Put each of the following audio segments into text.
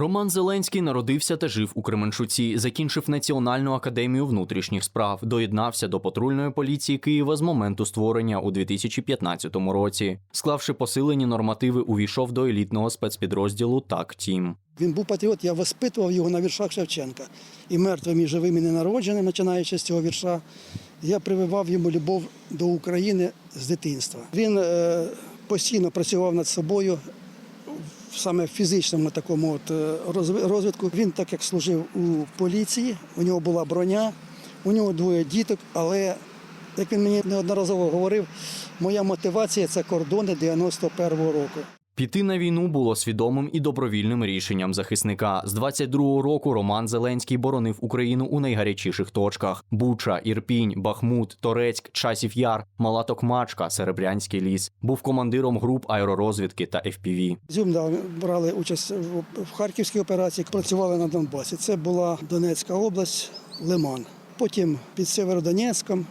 Роман Зеленський народився та жив у Кременчуці, закінчив Національну академію внутрішніх справ, доєднався до патрульної поліції Києва з моменту створення у 2015 році. Склавши посилені нормативи, увійшов до елітного спецпідрозділу Так Тім. Він був патріот, я воспитував його на віршах Шевченка. І мертвим, і живим, і ненародженим, починаючи з цього вірша. Я прививав йому любов до України з дитинства. Він е, постійно працював над собою, саме в фізичному такому от е, розвитку. Він, так як служив у поліції, у нього була броня, у нього двоє діток, але, як він мені неодноразово говорив, моя мотивація це кордони 91-го року. Піти на війну було свідомим і добровільним рішенням захисника. З 22-го року Роман Зеленський боронив Україну у найгарячіших точках: Буча, Ірпінь, Бахмут, Торецьк, Часів Яр, Мала Токмачка, Серебрянський ліс. Був командиром груп аеророзвідки та FPV. Зюм да, брали участь в Харківській операції, працювали на Донбасі. Це була Донецька область, Лиман. Потім під Северодонецьком,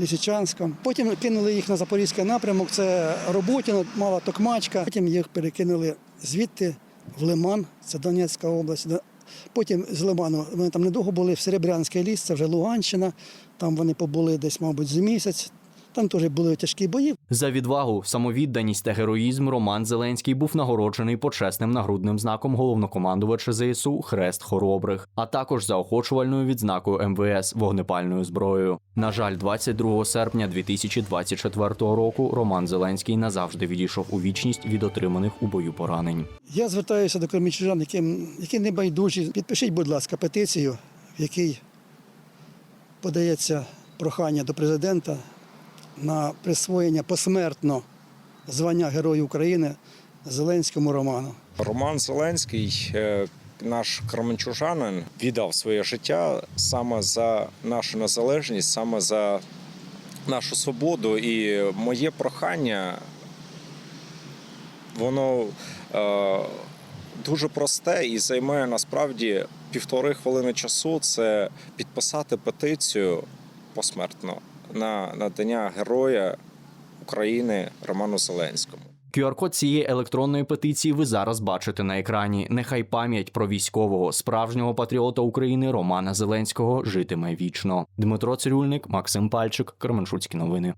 Лісичанськом. Потім кинули їх на Запорізький напрямок. Це Роботіно, Мала Токмачка. Потім їх перекинули звідти в Лиман, це Донецька область. Потім з Лиману вони там недовго були в Серебрянський ліс, це вже Луганщина. Там вони побули десь, мабуть, з місяць. Там теж були тяжкі бої. За відвагу, самовідданість та героїзм Роман Зеленський був нагороджений почесним нагрудним знаком головнокомандувача ЗСУ Хрест Хоробрих, а також заохочувальною відзнакою МВС вогнепальною зброєю. На жаль, 22 серпня 2024 року Роман Зеленський назавжди відійшов у вічність від отриманих у бою поранень. Я звертаюся до кремічужан, яким, які не байдужі. Підпишіть, будь ласка, петицію, в якій подається прохання до президента на присвоєння посмертно звання Герою України Зеленському Роману. Роман Зеленський, е, наш кременчужанин, віддав своє життя саме за нашу незалежність, саме за нашу свободу. І моє прохання, воно е, дуже просте і займає насправді півтори хвилини часу. Це підписати петицію посмертно на надання героя України Роману Зеленському. QR-код цієї електронної петиції ви зараз бачите на екрані. Нехай пам'ять про військового справжнього патріота України Романа Зеленського житиме вічно. Дмитро Цирюльник, Максим Пальчик, Кременчуцькі новини.